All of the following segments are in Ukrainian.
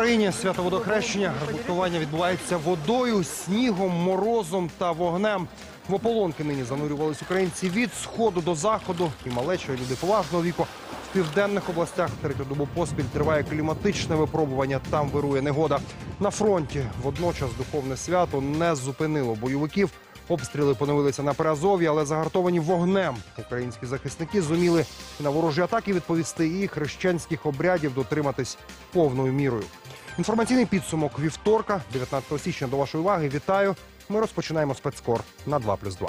Україні свято водохрещення грабування відбувається водою, снігом, морозом та вогнем. В ополонки нині занурювались українці від сходу до заходу. І малеча, і люди поважного віку. В південних областях третю добу поспіль триває кліматичне випробування. Там вирує негода. На фронті водночас духовне свято не зупинило бойовиків. Обстріли поновилися на Переазов'ї, але загартовані вогнем. Українські захисники зуміли і на ворожі атаки відповісти і хрещенських обрядів дотриматись повною мірою. Інформаційний підсумок вівторка, 19 січня. До вашої уваги. Вітаю. Ми розпочинаємо спецкор на 2+,2.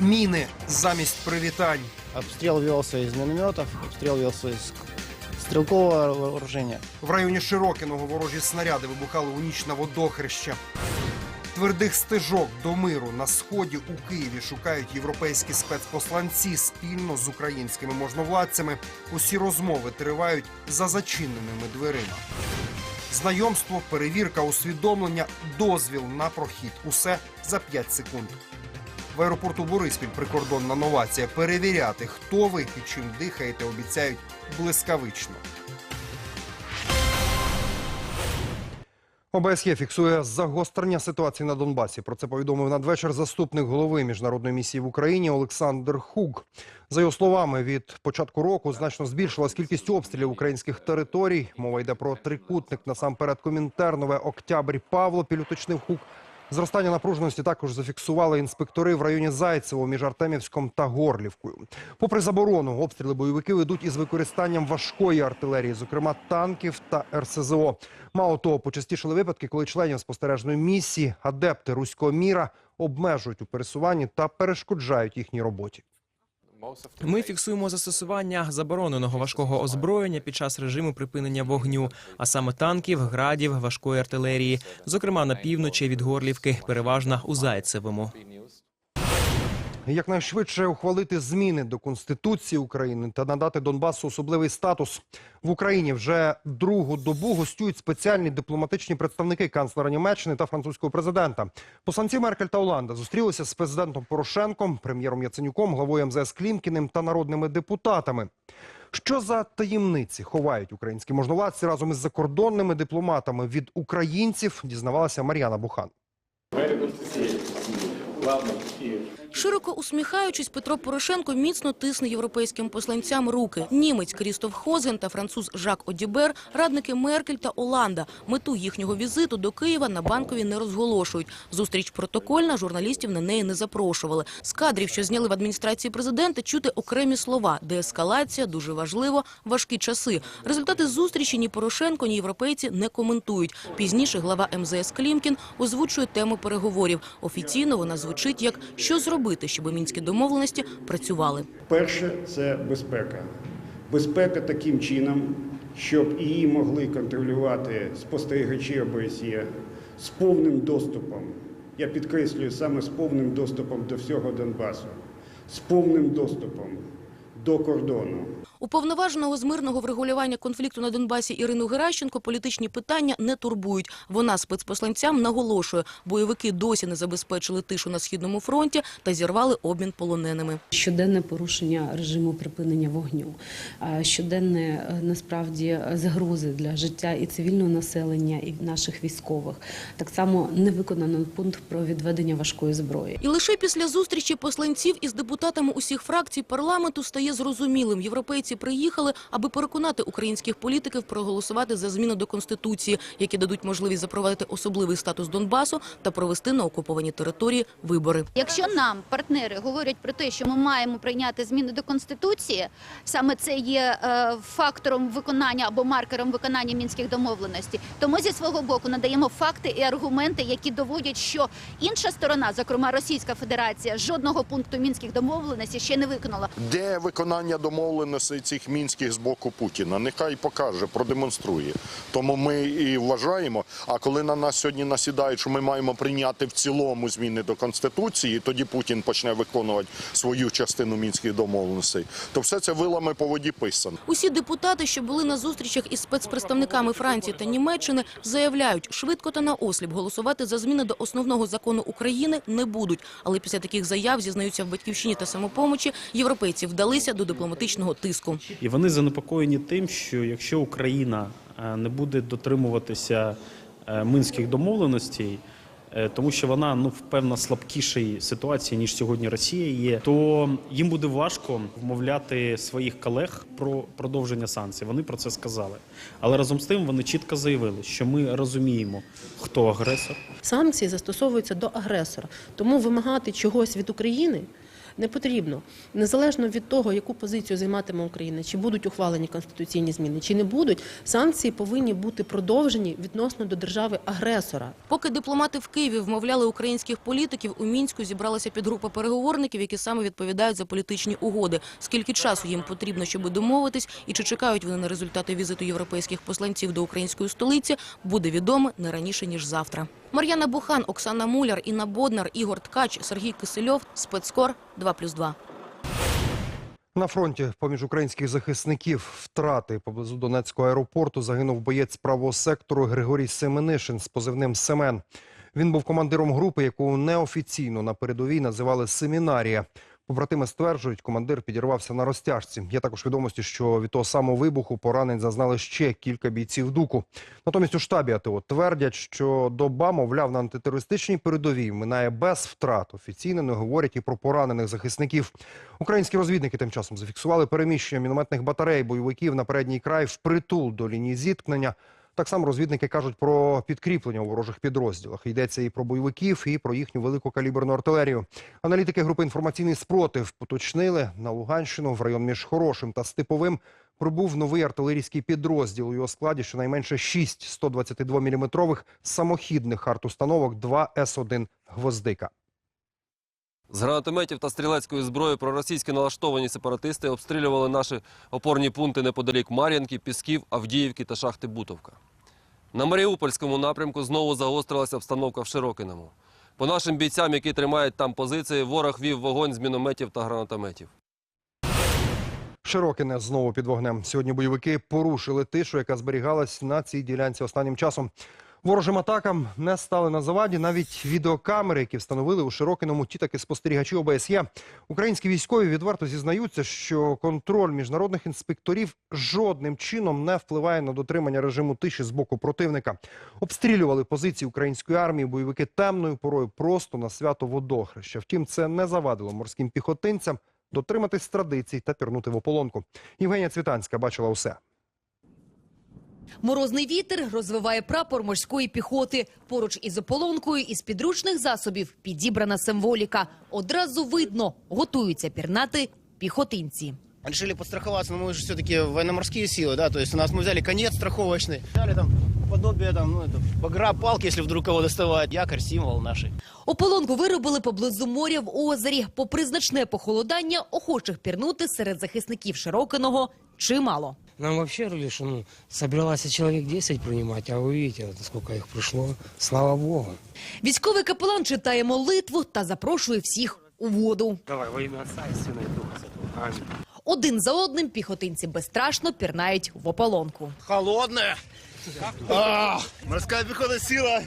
Міни замість привітань. Обстрел велся из минометов, обстрел велся из стрелкового вооружения. В районі Широкиного ворожі снаряди вибухали у ніч на водохреща. Твердих стежок до миру на сході у Києві шукають європейські спецпосланці спільно з українськими можновладцями. Усі розмови тривають за зачиненими дверима. Знайомство, перевірка, усвідомлення, дозвіл на прохід. Усе за 5 секунд. В аеропорту Бориспіль прикордонна новація. Перевіряти, хто ви і чим дихаєте, обіцяють блискавично. ОБСЄ фіксує загострення ситуації на Донбасі. Про це повідомив надвечір заступник голови міжнародної місії в Україні Олександр Хук. За його словами, від початку року значно збільшилась кількість обстрілів українських територій. Мова йде про трикутник насамперед Комінтернове, Октябрь, Павлопіль, уточнив Хук. Зростання напруженості також зафіксували інспектори в районі Зайцево між Артемівськом та Горлівкою. Попри заборону, обстріли бойовики ведуть із використанням важкої артилерії, зокрема танків та РСЗО. Мало того, почастішили випадки, коли членів спостережної місії, адепти руського міра обмежують у пересуванні та перешкоджають їхній роботі. Ми фіксуємо застосування забороненого важкого озброєння під час режиму припинення вогню, а саме танків, градів, важкої артилерії, зокрема на півночі від Горлівки, переважно у Зайцевому. Якнайшвидше ухвалити зміни до Конституції України та надати Донбасу особливий статус. В Україні вже другу добу гостюють спеціальні дипломатичні представники канцлера Німеччини та французького президента. Посланці Меркель та Оланда зустрілися з президентом Порошенком, прем'єром Яценюком, главою МЗС Клімкіним та народними депутатами. Що за таємниці ховають українські можновладці разом із закордонними дипломатами від українців, дізнавалася Мар'яна Бухан. Широко усміхаючись, Петро Порошенко міцно тисне європейським посланцям руки. Німець Крістоф Хозген та француз Жак Одібер, радники Меркель та Оланда. Мету їхнього візиту до Києва на банкові не розголошують. Зустріч протокольна, журналістів на неї не запрошували. З кадрів, що зняли в адміністрації президента, чути окремі слова: деескалація, дуже важливо, важкі часи. Результати зустрічі ні Порошенко, ні європейці не коментують. Пізніше глава МЗС Клімкін озвучує тему переговорів. Офіційно вона звучить як що зробити, щоб мінські домовленості працювали. Перше це безпека. Безпека таким чином, щоб її могли контролювати спостерігачі ОБСЄ з повним доступом. Я підкреслюю саме з повним доступом до всього Донбасу, з повним доступом до кордону. Уповноваженого з мирного врегулювання конфлікту на Донбасі Ірину Геращенко політичні питання не турбують. Вона спецпосланцям наголошує, бойовики досі не забезпечили тишу на східному фронті та зірвали обмін полоненими. щоденне порушення режиму припинення вогню, щоденне е, насправді загрози для життя і цивільного населення, і наших військових. Так само не виконано пункт про відведення важкої зброї. І лише після зустрічі посланців із депутатами усіх фракцій парламенту стає зрозумілим. Європейці приїхали, аби переконати українських політиків проголосувати за зміни до конституції, які дадуть можливість запровадити особливий статус Донбасу та провести на окупованій території вибори. Якщо нам партнери говорять про те, що ми маємо прийняти зміни до конституції, саме це є е, фактором виконання або маркером виконання мінських домовленостей, то ми зі свого боку надаємо факти і аргументи, які доводять, що інша сторона, зокрема Російська Федерація, жодного пункту мінських домовленостей ще не виконала. Де виконання домовленостей цих мінських з боку Путіна? Нехай покаже, продемонструє. Тому ми і вважаємо. А коли на нас сьогодні насідають, що ми маємо прийняти в цілому зміни до конституції, тоді Путін почне виконувати свою частину мінських домовленостей, то все це вилами по воді писано. Усі депутати, що були на зустрічах із спецпредставниками Франції та Німеччини, заявляють, швидко та наосліп голосувати за зміни до основного закону України не будуть. Але після таких заяв зізнаються в батьківщині та самопомочі, європейці вдалися до дипломатичного тиску. І вони занепокоєні тим, що якщо Україна е, не буде дотримуватися е, минських домовленостей, е, тому що вона ну в певно слабкішій ситуації ніж сьогодні Росія є, то їм буде важко вмовляти своїх колег про продовження санкцій. Вони про це сказали. Але разом з тим вони чітко заявили, що ми розуміємо, хто агресор. Санкції застосовуються до агресора, тому вимагати чогось від України не потрібно. Незалежно від того, яку позицію займатиме Україна, чи будуть ухвалені конституційні зміни, чи не будуть, санкції повинні бути продовжені відносно до держави агресора. Поки дипломати в Києві вмовляли українських політиків, у Мінську зібралася підгрупа переговорників, які саме відповідають за політичні угоди. Скільки часу їм потрібно, щоб домовитись, і чи чекають вони на результати візиту європейських посланців до української столиці, буде відомо не раніше ніж завтра. Мар'яна Бухан, Оксана Муляр, Інна Боднар, Ігор Ткач, Сергій Кисельов, спецкор 2+,2. На фронті поміж українських захисників втрати поблизу Донецького аеропорту загинув боєць правого сектору Григорій Семенишин з позивним Семен. Він був командиром групи, яку неофіційно на передовій називали Семінарія. Побратими стверджують, командир підірвався на розтяжці. Є також відомості, що від того самого вибуху поранень зазнали ще кілька бійців дуку. Натомість у штабі АТО твердять, що доба, мовляв, на антитерористичній передовій минає без втрат. Офіційно не говорять і про поранених захисників. Українські розвідники тим часом зафіксували переміщення мінометних батарей бойовиків на передній край впритул до лінії зіткнення. Так само розвідники кажуть про підкріплення у ворожих підрозділах. Йдеться і про бойовиків, і про їхню великокаліберну артилерію. Аналітики групи інформаційний спротив поточнили на Луганщину в район між Хорошим та Степовим. Прибув новий артилерійський підрозділ. У його складі щонайменше 6 122-мм самохідних артустановок 2 С-1 «Гвоздика». З гранатометів та стрілецької зброї проросійські налаштовані сепаратисти обстрілювали наші опорні пункти неподалік Мар'янки, Пісків, Авдіївки та шахти Бутовка. На Маріупольському напрямку знову загострилася обстановка в Широкиному. По нашим бійцям, які тримають там позиції, ворог вів вогонь з мінометів та гранатометів. Широкине знову під вогнем. Сьогодні бойовики порушили тишу, яка зберігалась на цій ділянці останнім часом. Ворожим атакам не стали на заваді навіть відеокамери, які встановили у Широкиному ті таки спостерігачі ОБСЄ. Українські військові відверто зізнаються, що контроль міжнародних інспекторів жодним чином не впливає на дотримання режиму тиші з боку противника. Обстрілювали позиції української армії бойовики темною порою просто на свято водохреща. Втім, це не завадило морським піхотинцям дотриматись традицій та пірнути в ополонку. Євгенія Цвітанська бачила усе. Морозний вітер розвиває прапор морської піхоти. Поруч із ополонкою із підручних засобів підібрана символіка. Одразу видно, готуються пірнати піхотинці. Решили подстраховаться, но мы же все-таки военно-морские силы, да, то есть у нас мы взяли конец страховочный, взяли там подобие там, ну, это, багра, палки, если вдруг кого доставать, якорь, символ нашей. Ополонку виробили поблизу моря в озері. Попри значне похолодання, охочих пірнути серед захисників Широкиного чимало. Нам вообще говорили, что ну, собиралось человек 10 принимать, а вы видите, вот сколько их пришло. Слава Богу. Військовий капелан читає молитву та запрошує всіх у воду. Давай, во ім'я Отца і Сина і Духа Святого. Амінь. Один за одним піхотинці безстрашно пірнають в ополонку. Холодная. А, морская пехота сила.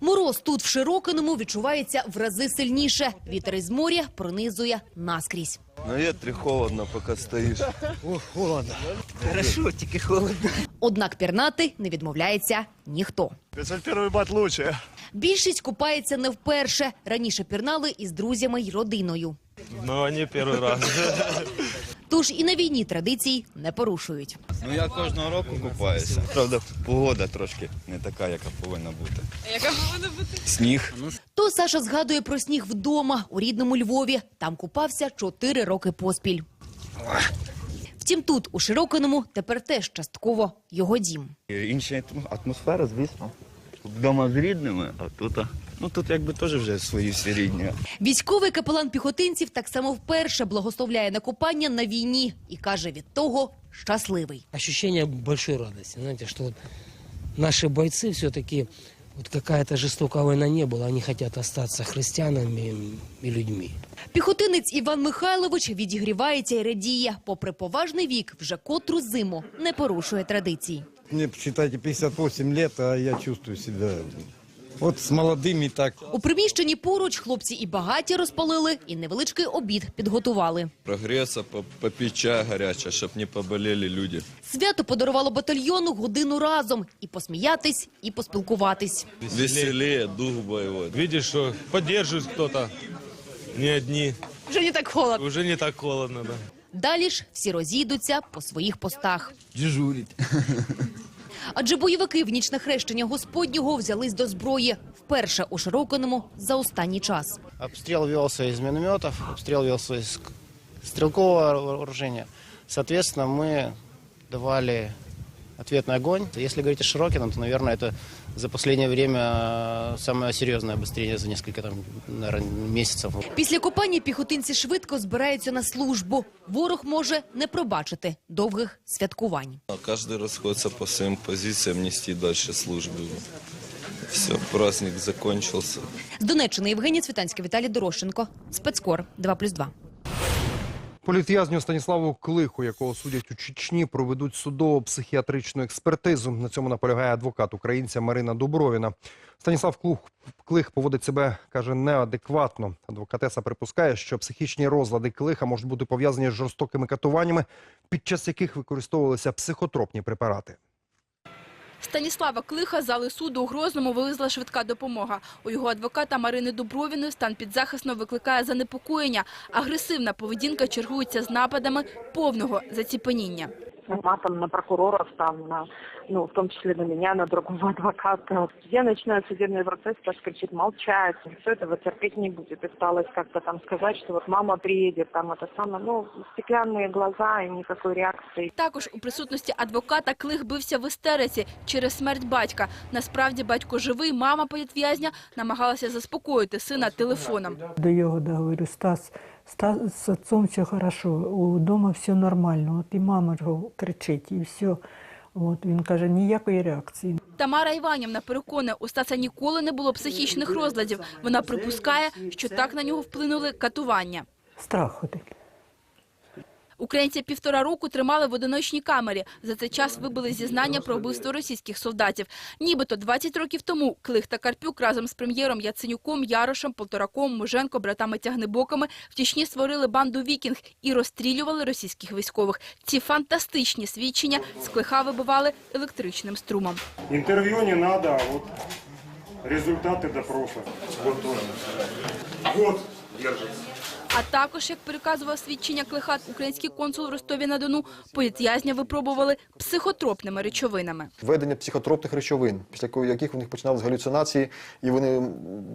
Мороз тут в Широкиному відчувається в рази сильніше. Вітер із моря пронизує наскрізь. На ветре холодно, пока стоишь. Ох, холодно. Хорошо, тільки холодно. Однак пірнати не відмовляється ніхто. 51 бат лучше. Більшість купається не вперше. Раніше пірнали із друзями й родиною. Ну, а не первый раз. Тож і на війні традицій не порушують. Ну, я кожного року купаюся. Правда, погода трошки не така, яка повинна бути. Яка повинна бути? Сніг. То Саша згадує про сніг вдома у рідному Львові. Там купався чотири роки поспіль. Втім, тут, у Широкиному, тепер теж частково його дім. Інша атмосфера, звісно. Вдома з рідними, а тут, ну тут якби теж вже свої всі рідні. Військовий капелан піхотинців так само вперше благословляє на купання на війні і каже від того щасливий. Ощущение большой радости, знаете, что вот наши бойцы все-таки, вот какая-то жестокая война не была, они хотят остаться христианами и людьми. Піхотинець Іван Михайлович відігрівається і радіє. Попри поважний вік, вже котру зиму не порушує традицій. Мне, считайте, 58 лет, а я чувствую себя От з молодими так. У приміщенні поруч хлопці і багаті розпалили, і невеличкий обід підготували. Прогреться, попити чай гаряче, щоб не поболіли люди. Свято подарувало батальйону годину разом і посміятись, і поспілкуватись. Веселее, дух бойовий. Видишь, что поддерживает кто-то. Не одни. Вже не так холодно. Уже не так холодно, да. Далі ж всі розійдуться по своїх постах. Дежурить. Адже бойовики в ніч на хрещення Господнього взялись до зброї вперше у Широкиному за останній час. Обстріл велся з мінометів, обстріл велся з стрілкового оружия. Соответственно, мы давали ответный огонь. Если говорить о Широкином, то, наверное, это за последнее время э, самое серьезное обострение за несколько там, наверное, месяцев. Після копання піхотинці швидко збираються на службу. Ворог може не пробачити довгих святкувань. Кожен розходиться по своїм позиціям, нести далі службу. Все, праздник закончился. З Донеччини Євгенія Цвітанська, Віталій Дорошенко. Спецкор 2+,2. Політв'язню Станіславу Клиху, якого судять у Чечні, проведуть судово-психіатричну експертизу. На цьому наполягає адвокат українця Марина Дубровіна. Станіслав Клух, Клих поводить себе, каже, неадекватно. Адвокатеса припускає, що психічні розлади Клиха можуть бути пов'язані з жорстокими катуваннями, під час яких використовувалися психотропні препарати. Станіслава Клиха зали суду у Грозному вивезла швидка допомога. У його адвоката Марини Дубровіної стан підзахисно викликає занепокоєння. Агресивна поведінка чергується з нападами повного заціпеніння матом на прокуроров, там, на, ну, в том числе на меня, на другого адвоката. Я начинаю судебный процесс, так кричит, молчать, никто этого терпеть не будет. И пыталась как-то там сказать, что вот мама приедет, там это самое, ну, стеклянные глаза и никакой реакции. Також у присутності адвоката Клих бився в істериці через смерть батька. Насправді батько живий, мама політв'язня намагалася заспокоїти сина телефоном. До його да, говорю, Стас, з отцом все хорошо, у дома все нормально. От і мама його кричить, і все. От, він каже, ніякої реакції. Тамара Іванівна переконує, у Стаса ніколи не було психічних розладів. Вона припускає, що так на нього вплинули катування. Страх один. Українця півтора року тримали в одиночній камері. За цей час вибили зізнання про вбивство російських солдатів. Нібито 20 років тому Клих та Карпюк разом з прем'єром Яценюком, Ярошем, Полтораком, Муженко, братами Тягнебоками в Чечні створили банду «Вікінг» і розстрілювали російських військових. Ці фантастичні свідчення з Клиха вибивали електричним струмом. Интервью не надо, а вот результаты допроса. Вот он. Вот, держится. А також, як переказував свідчення Клиха, український консул в Ростові-на-Дону, політв'язня випробували психотропними речовинами. введення психотропних речовин, після яких у них починалися галюцинації, і вони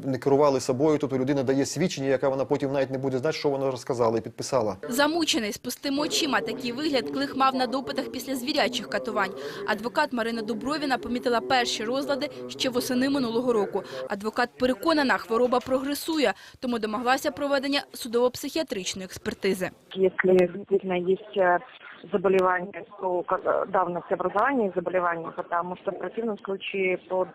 не керували собою. Тобто людина дає свідчення, яке вона потім навіть не буде знати, що вона розказала і підписала. Замучений з пустими очима. Такий вигляд Клих мав на допитах після звірячих катувань. Адвокат Марина Дубровіна помітила перші розлади ще восени минулого року. Адвокат переконана, хвороба прогресує, тому домоглася проведення судово-психіатричної експертизи. Якщо действительно є э, то давность образования заболевания, потому что в противном случае под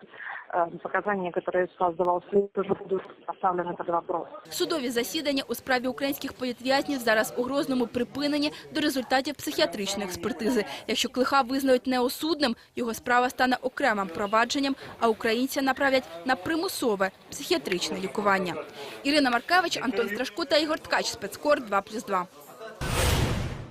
э, показания, которые Стас давал, суд, тоже будут поставлены под вопрос. Судові засідання у справі українських політв'язнів зараз у Грозному припинені до результатів психіатричної експертизи. Якщо Клиха визнають неосудним, його справа стане окремим провадженням, а українця направлять на примусове психіатричне лікування. Ірина Маркевич, Антон Страшко та Ігор Ткач. Спецкор 2+,2.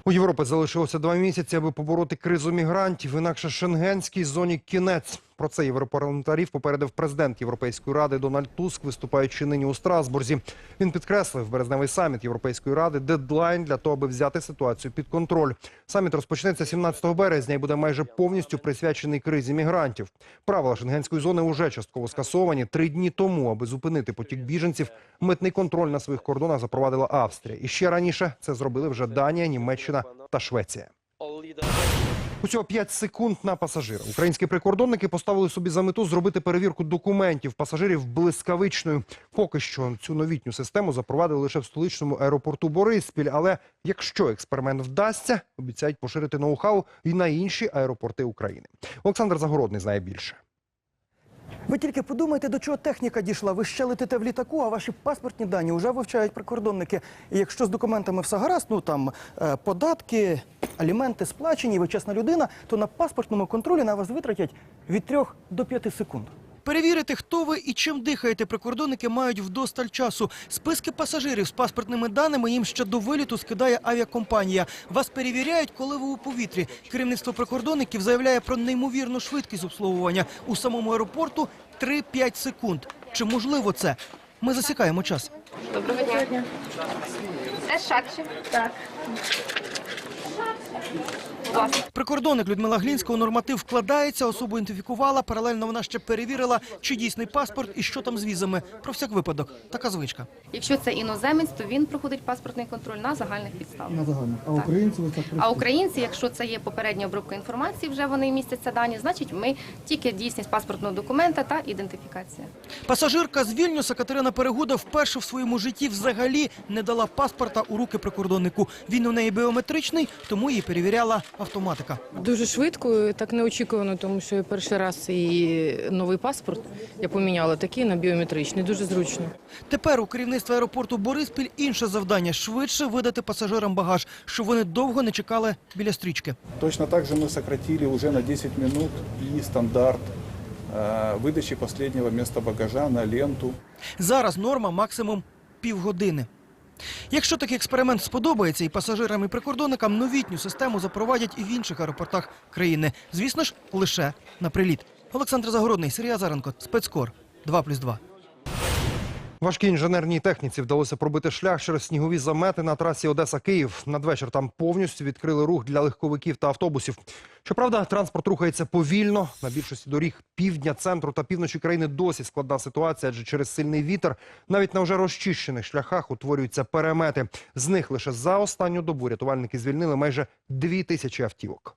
У Європи залишилося два місяці, аби побороти кризу мігрантів. Інакше шенгенській зоні кінець. Про це європарламентарів попередив президент Європейської ради Дональд Туск, виступаючи нині у Страсбурзі. Він підкреслив березневий саміт Європейської ради дедлайн для того, аби взяти ситуацію під контроль. Саміт розпочнеться 17 березня і буде майже повністю присвячений кризі мігрантів. Правила шенгенської зони уже частково скасовані. Три дні тому, аби зупинити потік біженців, митний контроль на своїх кордонах запровадила Австрія. І ще раніше це зробили вже Данія, Німеччина та Швеція. Усього 5 секунд на пасажира. Українські прикордонники поставили собі за мету зробити перевірку документів пасажирів блискавичною. Поки що цю новітню систему запровадили лише в столичному аеропорту Бориспіль. Але якщо експеримент вдасться, обіцяють поширити ноу-хау і на інші аеропорти України. Олександр Загородний знає більше. Ви тільки подумайте, до чого техніка дійшла. Ви ще летите в літаку, а ваші паспортні дані вже вивчають прикордонники. І якщо з документами все гаразд, ну там е, податки, аліменти сплачені, ви чесна людина, то на паспортному контролі на вас витратять від 3 до 5 секунд. Перевірити, хто ви і чим дихаєте, прикордонники мають вдосталь часу. Списки пасажирів з паспортними даними їм ще до виліту скидає авіакомпанія. Вас перевіряють, коли ви у повітрі. Керівництво прикордонників заявляє про неймовірну швидкість обслуговування у самому аеропорту 3-5 секунд. Чи можливо це? Ми засікаємо час. Доброго дня. Це шатчик. Так. Прикордонник Людмила Глінська у норматив вкладається, особу ідентифікувала. Паралельно вона ще перевірила, чи дійсний паспорт і що там з візами. Про всяк випадок. Така звичка. Якщо це іноземець, то він проходить паспортний контроль на загальних підставах. На загальних. А Так. українці ви так А українці, якщо це є попередня обробка інформації, вже вони містяться дані, значить ми тільки дійсність паспортного документа та ідентифікація. Пасажирка з Вільнюса Катерина Перегуда вперше в своєму житті взагалі не дала паспорта у руки прикордоннику. Він у неї біометричний, тому її перевіряла автоматика. Дуже швидко, так неочікувано, тому що я перший раз і новий паспорт я поміняла такий на біометричний. Дуже зручно. Тепер у керівництва аеропорту Бориспіль інше завдання швидше видати пасажирам багаж, щоб вони довго не чекали біля стрічки. Точно так же мы сократили уже на 10 минут и стандарт э, выдачи последнего места багажа на ленту. Зараз норма максимум півгодини. Якщо такий експеримент сподобається і пасажирам, і прикордонникам, новітню систему запровадять і в інших аеропортах країни. Звісно ж, лише на приліт. Олександр Загородний, Сергій Азаренко, спецкор 2+,2. Важкій інженерній техніці вдалося пробити шлях через снігові замети на трасі Одеса-Київ. Надвечір там повністю відкрили рух для легковиків та автобусів. Щоправда, транспорт рухається повільно. На більшості доріг півдня, центру та півночі країни досі складна ситуація, адже через сильний вітер навіть на вже розчищених шляхах утворюються перемети. З них лише за останню добу рятувальники звільнили майже дві тисячі автівок.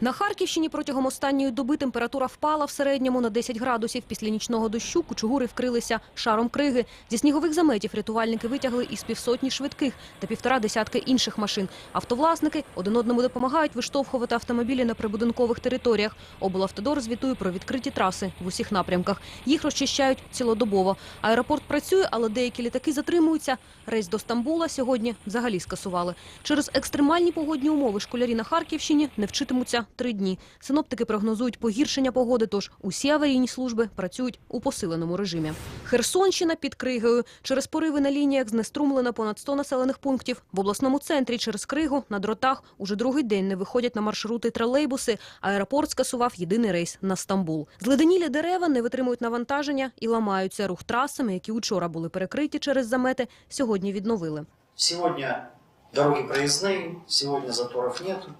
На Харківщині протягом останньої доби температура впала в середньому на 10 градусів. Після нічного дощу кучугури вкрилися шаром криги. Зі снігових заметів рятувальники витягли із півсотні швидких та півтора десятки інших машин. Автовласники один одному допомагають виштовхувати автомобілі на прибудинкових територіях. Облавтодор звітує про відкриті траси в усіх напрямках. Їх розчищають цілодобово. Аеропорт працює, але деякі літаки затримуються. Рейс до Стамбула сьогодні взагалі скасували. Через екстремальні погодні умови школярі на Харківщині не вчитимуться три дні. Синоптики прогнозують погіршення погоди, тож усі аварійні служби працюють у посиленому режимі. Херсонщина під Кригою. Через пориви на лініях знеструмлено понад 100 населених пунктів. В обласному центрі через Кригу на дротах уже другий день не виходять на маршрути тролейбуси. Аеропорт скасував єдиний рейс на Стамбул. Зледенілі дерева не витримують навантаження і ламаються. Рух трасами, які учора були перекриті через замети, сьогодні відновили. Сегодня дороги проездные, сегодня заторов нету.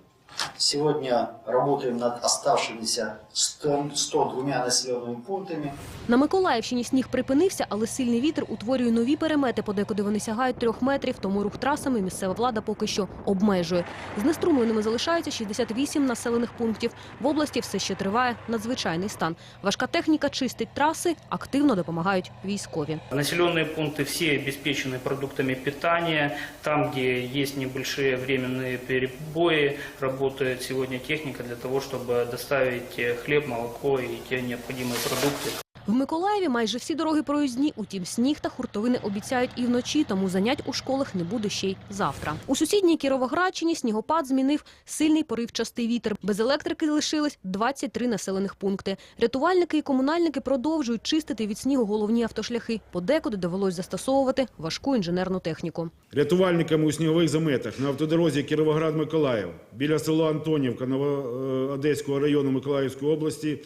Сегодня работаем над оставшимися 100, 102 населенными пунктами. На Миколаївщині сніг припинився, але сильний вітер утворює нові перемети, подекуди вони сягають трьох метрів, тому рух трасами місцева влада поки що обмежує. Знеструмленими залишаються 68 населених пунктів. В області все ще триває надзвичайний стан. Важка техніка чистить траси, активно допомагають військові. Населенные пункты все обеспечены продуктами питания. Там, где есть небольшие временные перебои, работает сегодня техника для того, чтобы доставить э, хлеб, молоко и те необходимые продукты. В Миколаєві майже всі дороги проїзні, утім сніг та хуртовини обіцяють і вночі, тому занять у школах не буде ще й завтра. У сусідній Кіровоградщині снігопад змінив сильний поривчастий вітер. Без електрики лишились 23 населених пункти. Рятувальники і комунальники продовжують чистити від снігу головні автошляхи. Подекуди довелось застосовувати важку інженерну техніку. Рятувальниками у снігових заметах на автодорозі Кіровоград-Миколаїв біля села Антонівка Новоодеського району Миколаївської області е,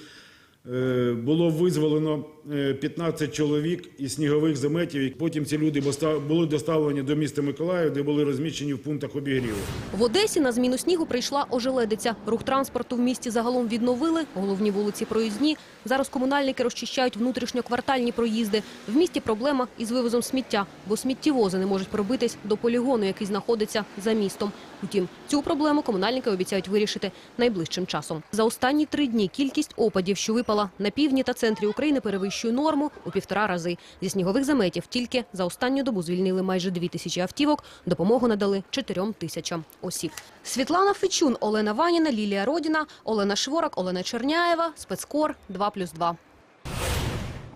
було визволено е, 15 чоловік із снігових заметів. Потім ці люди були доставлені до міста Миколаїв, де були розміщені в пунктах обігріву. В Одесі на зміну снігу прийшла ожеледиця. Рух транспорту в місті загалом відновили. Головні вулиці проїзні. Зараз комунальники розчищають внутрішньоквартальні проїзди. В місті проблема із вивозом сміття, бо сміттєвози не можуть пробитись до полігону, який знаходиться за містом. Утім, цю проблему комунальники обіцяють вирішити найближчим часом. За останні три дні кількість опадів, що випала на півдні та центрі України, перевищує норму у півтора рази. Зі снігових заметів тільки за останню добу звільнили майже дві тисячі автівок. Допомогу надали чотирьом тисячам осіб. Світлана Фечун, Олена Ваніна, Лілія Родіна, Олена Шворак, Олена Черняєва, спецкор 2+,2.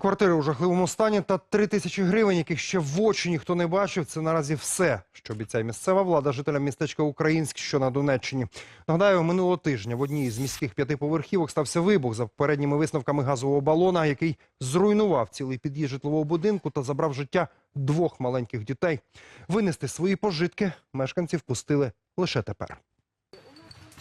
Квартири у жахливому стані та три тисячі гривень, яких ще в очі ніхто не бачив. Це наразі все, що обіцяє місцева влада жителям містечка Українськ, що на Донеччині. Нагадаю, минулого тижня в одній з міських п'ятиповерхівок стався вибух за попередніми висновками газового балона, який зруйнував цілий під'їзд житлового будинку та забрав життя двох маленьких дітей. Винести свої пожитки мешканці впустили лише тепер.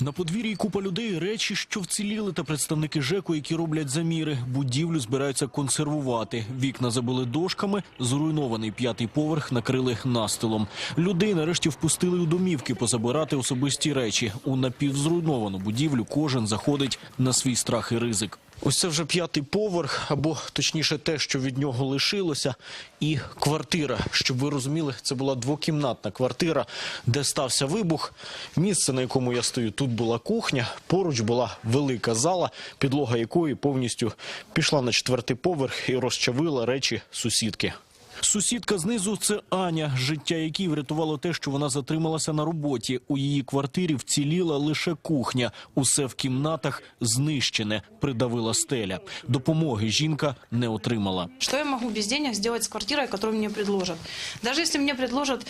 На подвір'ї купа людей, речі, що вціліли, та представники ЖЕКу, які роблять заміри. Будівлю збираються консервувати. Вікна забили дошками, зруйнований п'ятий поверх накрили настилом. Людей нарешті впустили у домівки позабирати особисті речі. У напівзруйновану будівлю кожен заходить на свій страх і ризик. Ось це вже п'ятий поверх, або точніше те, що від нього лишилося, і квартира. Щоб ви розуміли, це була двокімнатна квартира, де стався вибух. Місце, на якому я стою, тут була кухня. Поруч була велика зала, підлога якої повністю пішла на четвертий поверх і розчавила речі сусідки. Сусідка знизу це Аня, життя якій врятувало те, що вона затрималася на роботі. У її квартирі вціліла лише кухня. Усе в кімнатах знищене, придавила стеля. Допомоги жінка не отримала. Что я могу без денег сделать с квартирой, которую мне предложат? Даже если мне предложат,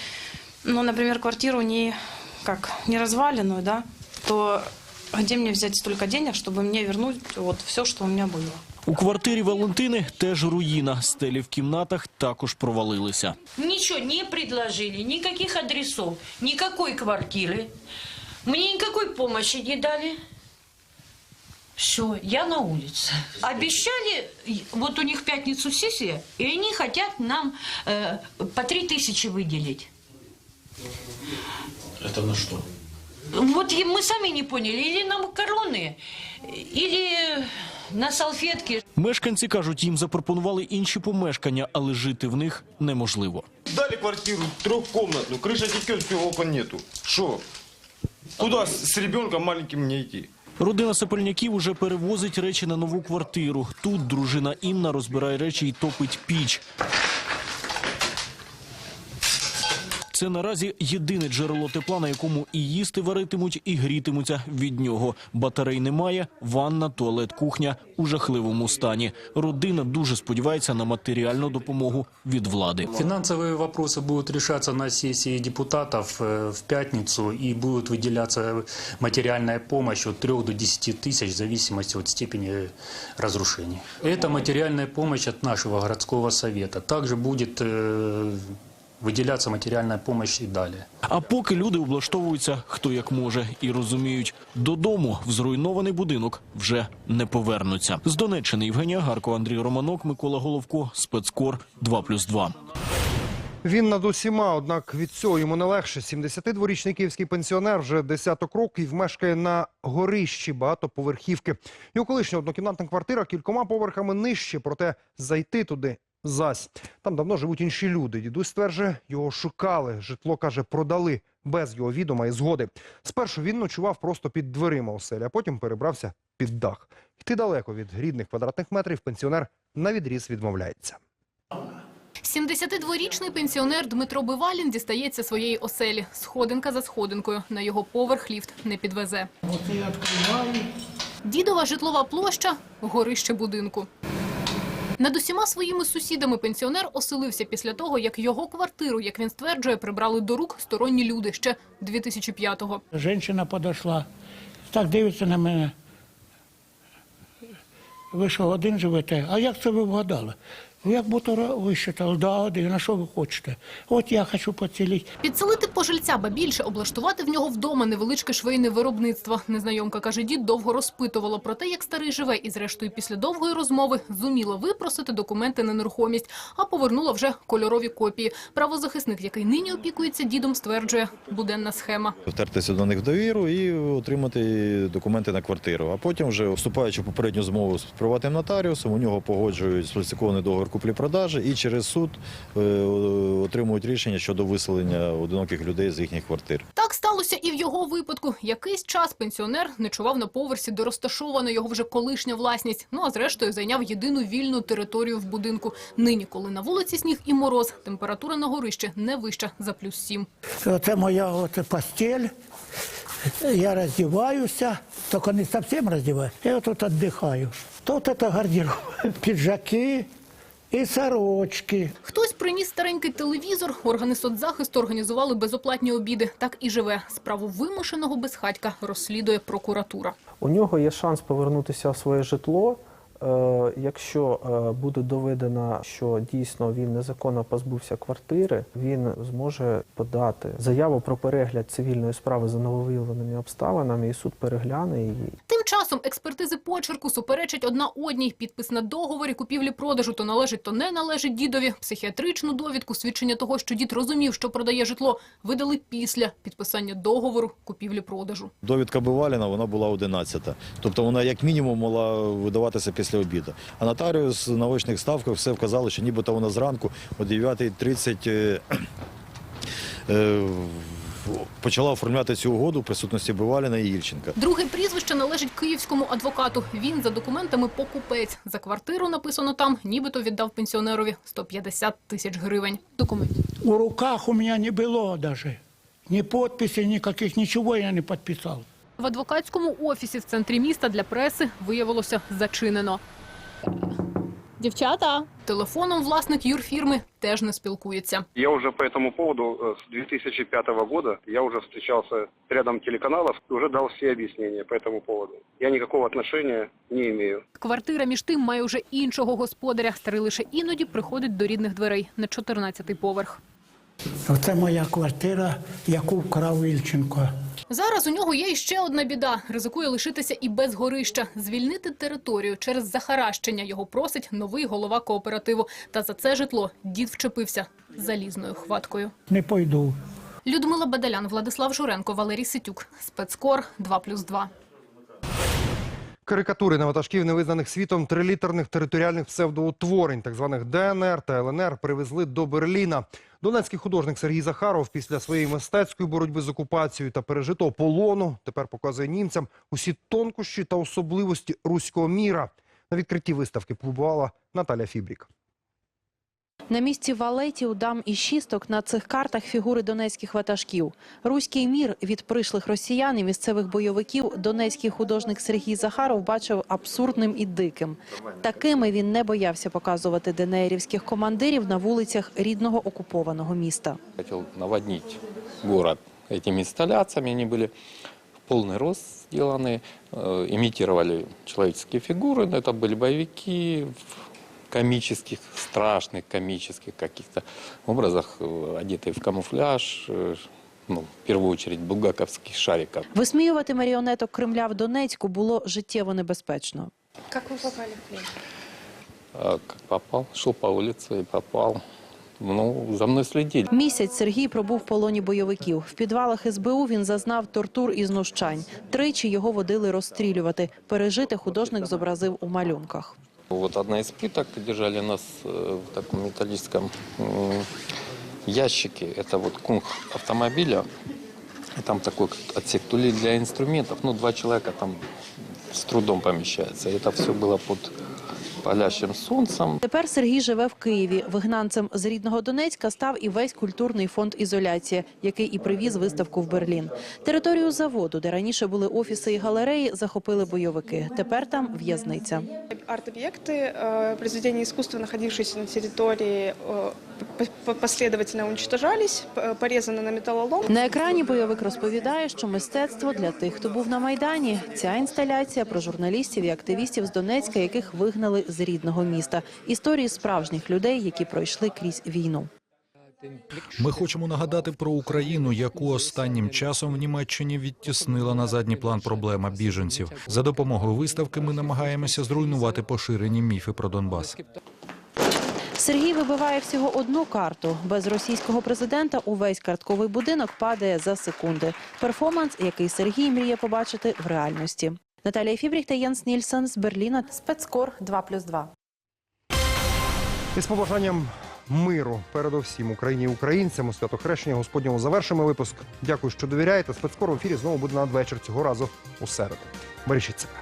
ну, например, квартиру не как не разваленную, да, то где мне взять столько денег, чтобы мне вернуть вот все, что у меня было? У квартирі Валентини теж руїна. Стелі в кімнатах також провалилися. Ничего не предложили, никаких адресов, никакой квартиры. Мне никакой помощи не дали. Все, я на улице. Обещали, вот у них в пятницу сессия, и они хотят нам э, по три тысячи выделить. Это на что? Вот и мы сами не поняли, или на макароны, или на салфетки. Мешканці кажуть, їм запропонували інші помешкання, але жити в них неможливо. Дали квартиру трьохкомнатну, криша тільки всього окон нету. Що? Куди з с ребенком маленьким мне йти? Родина Сапельняків уже перевозить речі на нову квартиру. Тут дружина Інна розбирає речі і топить піч. Це наразі єдине джерело тепла, на якому і їсти варитимуть, і грітимуться від нього. Батарей немає, ванна, туалет, кухня у жахливому стані. Родина дуже сподівається на матеріальну допомогу від влади. Финансовые вопросы будут решаться на сессии депутатов э, в пятницу и будет выделяться материальная помощь от 3 до 10 тысяч в зависимости от степени разрушений. Это материальная помощь от нашего городского совета. Также будет выделяться материальная помощь и далее. А поки люди облаштовуються хто як може і розуміють, додому в зруйнований будинок вже не повернуться. З Донеччини Євгенія Гарко, Андрій Романок, Микола Головко, спецкор 2+,2. Він над усіма, однак від цього йому не легше. 72-річний київський пенсіонер вже десяток років мешкає на горищі багатоповерхівки. Його колишня однокімнатна квартира кількома поверхами нижче, проте зайти туди зась. Там давно живуть інші люди. Дідусь стверджує, його шукали. Житло, каже, продали без його відома і згоди. Спершу він ночував просто під дверима оселі, а потім перебрався під дах. Йти далеко від рідних квадратних метрів пенсіонер на відріз відмовляється. 72-річний пенсіонер Дмитро Бивалін дістається своєї оселі. Сходинка за сходинкою. На його поверх ліфт не підвезе. Дідова житлова площа – горище будинку. Над усіма своїми сусідами пенсіонер оселився після того, як його квартиру, як він стверджує, прибрали до рук сторонні люди ще 2005-го. Жінка підійшла, так дивиться на мене. Ви що, один живете? А як це ви вгадали? Як будто висчитали, да, один, а що ви хочете? От я хочу поцілити. Підселити пожильця, ба більше облаштувати в нього вдома невеличке швейне виробництво. Незнайомка каже, дід довго розпитувала про те, як старий живе, і зрештою після довгої розмови зуміла випросити документи на нерухомість, а повернула вже кольорові копії. Правозахисник, який нині опікується дідом, стверджує буденна схема. Втертися до них в довіру і отримати документи на квартиру. А потім, вже вступаючи в попередню змову з приватним нотаріусом, у нього погоджують сфальсифікований договір куплі-продажі і через суд е, отримують рішення щодо виселення одиноких людей з їхніх квартир. Так сталося і в його випадку. Якийсь час пенсіонер не чував на поверсі, де розташована його вже колишня власність. Ну а зрештою зайняв єдину вільну територію в будинку. Нині, коли на вулиці сніг і мороз, температура на горищі не вища за плюс сім. Це моя от постель. Я роздіваюся, тільки не зовсім роздіваюся. Я тут віддихаю. Тут це гардероб, піджаки, і сорочки. Хтось приніс старенький телевізор, органи соцзахисту організували безоплатні обіди. Так і живе. Справу вимушеного безхатька розслідує прокуратура. У нього є шанс повернутися в своє житло, якщо е, буде доведено, що дійсно він незаконно позбувся квартири, він зможе подати заяву про перегляд цивільної справи за нововиявленими обставинами, і суд перегляне її. Тим часом експертизи почерку суперечать одна одній. Підпис на договорі купівлі-продажу то належить, то не належить дідові. Психіатричну довідку, свідчення того, що дід розумів, що продає житло, видали після підписання договору купівлі-продажу. Довідка Биваліна вона була 11. Тобто вона як мінімум мала видаватися після обіду. А нотаріус на очних ставках все вказали, що нібито вона зранку о 9.30 е, е, почала оформляти цю угоду в присутності Биваліна і Ільченка. Друге прізвище належить київському адвокату. Він за документами покупець. За квартиру написано там, нібито віддав пенсіонерові 150 тисяч гривень. Документ. У руках у меня не было даже. Ни подписей никаких, ничего я не подписал. В адвокатському офісі в центрі міста для преси виявилося зачинено. Дівчата, телефоном власник юрфірми теж не спілкується. Я уже по этому поводу э, с 2005 года, я уже встречался с рядом телеканалов и уже дал все объяснения по этому поводу. Я никакого отношения не имею. Квартира між тим має уже іншого господаря. Старий лише іноді приходить до рідних дверей на 14-й поверх. Оце моя квартира, яку вкрав Ільченко. Зараз у нього є іще одна біда. Ризикує лишитися і без горища. Звільнити територію через захаращення його просить новий голова кооперативу. Та за це житло дід вчепився залізною хваткою. Не пойду. Людмила Бадалян, Владислав Журенко, Валерій Ситюк. Спецкор 2+,2. Карикатури на ватажків невизнаних світом трилітерних територіальних псевдоутворень, так званих ДНР та ЛНР, привезли до Берліна. Донецький художник Сергій Захаров після своєї мистецької боротьби з окупацією та пережитого полону тепер показує німцям усі тонкощі та особливості руського міра. На відкритті виставки побувала Наталя Фібрік. На місці валетів, дам і шісток на цих картах фігури донецьких ватажків. Руський мір від пришлих росіян і місцевих бойовиків донецький художник Сергій Захаров бачив абсурдним і диким. Такими він не боявся показувати денеїрівських командирів на вулицях рідного окупованого міста. Хотел наводнить город этими инсталляциями. Они были в полный рост сделаны, э, имитировали человеческие фигуры. Но это были боевики в комических, страшных комических каких-то образах, э, одетые в камуфляж, э, ну, в первую очередь булгаковских шариков. Висміювати маріонеток Кремля в Донецьку було життєво небезпечно. Как вы попали в плен? А как попал, шел по улице и попал. Ну, за мной следили. Місяць Сергій пробув в полоні бойовиків. В підвалах СБУ він зазнав тортур і знущань. Тричі його водили розстрілювати. Пережити художник зобразив у малюнках. Вот одна из пыток держали нас э, в таком металлическом м, ящике. Это вот кунг автомобиля. И там такой отсек то ли для инструментов. Ну, два человека там с трудом помещается. Это все было под палящим солнцем. Тепер Сергій живе в Києві. Вигнанцем з рідного Донецька став і весь культурний фонд «Ізоляція», який і привіз виставку в Берлін. Територію заводу, де раніше були офіси і галереї, захопили бойовики. Тепер там в'язниця. Арт-объекты, э, произведения искусства, находившиеся на территории, э, п- п- последовательно уничтожались, п- порезаны на металлолом. На екрані бойовик розповідає, що мистецтво для тих, хто був на майдані. Ця інсталяція про журналістів і активістів з Донецька, яких вигнали з рідного міста. Історії справжніх людей, які пройшли крізь війну. Ми хочемо нагадати про Україну, яку останнім часом в Німеччині відтіснила на задній план проблема біженців. За допомогою виставки ми намагаємося зруйнувати поширені міфи про Донбас. Сергій вибиває всього одну карту. Без російського президента увесь картковий будинок падає за секунди. Перформанс, який Сергій мріє побачити в реальності. Наталія Фібріх та Єнс Нільсон з Берліна. Спецкор 2+,2. І з побажанням миру передовсім Україні і українцям у свято хрещення Господнього завершимо випуск. Дякую, що довіряєте. Спецкор в ефірі знову буде надвечір цього разу у середу. Бережіть себе.